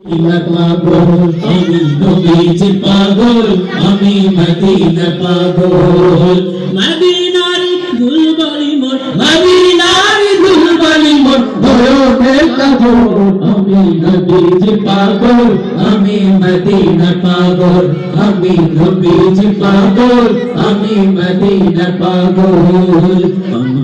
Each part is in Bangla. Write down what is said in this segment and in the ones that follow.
মদিনা পাগল আমি নবীজি পাগল আমি মদিনা পাগল মদিনার গুলবাড়ি মোর মদিনার গুলবাড়ি মোর ভয়নের কাজল আমি নবীজি পাগল আমি মদিনা পাগল আমি নবীজি পাগল আমি মদিনা পাগল আমার মনে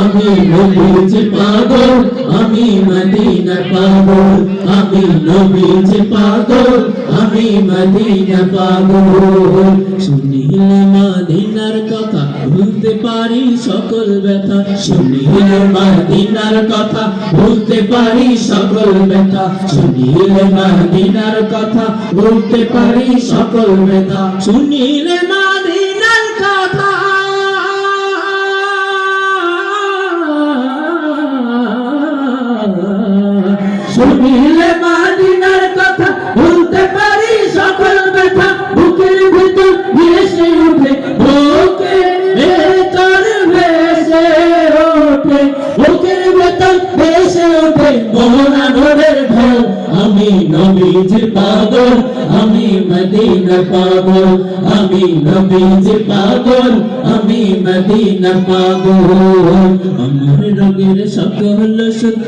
আমি নবীজ পাগল, আমি মদিনা পাগল, আমি নবীজ পাগল, আমি মদিনা পাগল। শুনিলে মদিনার কথা ভুলতে পারি সকল ব্যথা। শুনিলে মদিনার কথা ভুলতে পারি সকল ব্যথা। শুনিলে মদিনার কথা ভুলতে পারি সকল ব্যথা। শুনিলে মদিনার শুনিলে মাদিনার কথা ভুলতে পারি, সকল ব্যথা বুকের ভিতর ভেসে উঠে বুকে ভেতর ভেসে ওঠে, বুকের ভেতর ভেসে ওঠে মোহনা ধরে আমি নবীজ পাগল, আমি মদিনা পাগল, আমি নবীজ পাগল, আমি মদিনা পাগল। আমার রোগের সকল সুখ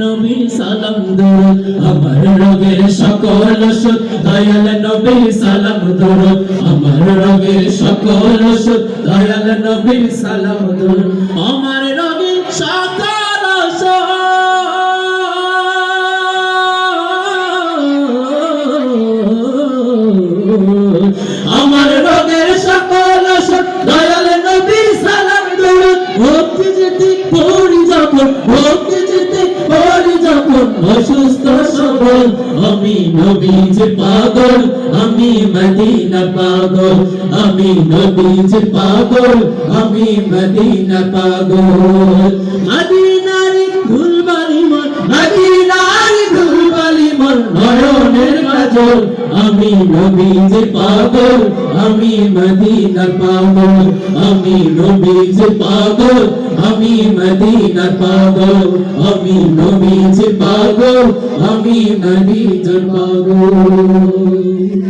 নবী সালাম দরুদ। আমার রোগের সকল সুখ নবী সালাম দরুদ। আমার রোগের সকল সুখ নবী সালাম দরুদ। আমার ভক্তি পড়ি যখন অসুস্থ সবল, আমি নবীজ পাগল, আমি মদিনা পাগল, আমি নবীজ পাগল, আমি মদিনা পাগল। মদিনারি নয়নের কাজল আমি নবীজ পাগল আমি মদিনা পাগল আমি নবীজ পাগল আমি মদিনা পাগল আমি নবীজ পাগল আমি মদিনা পাগল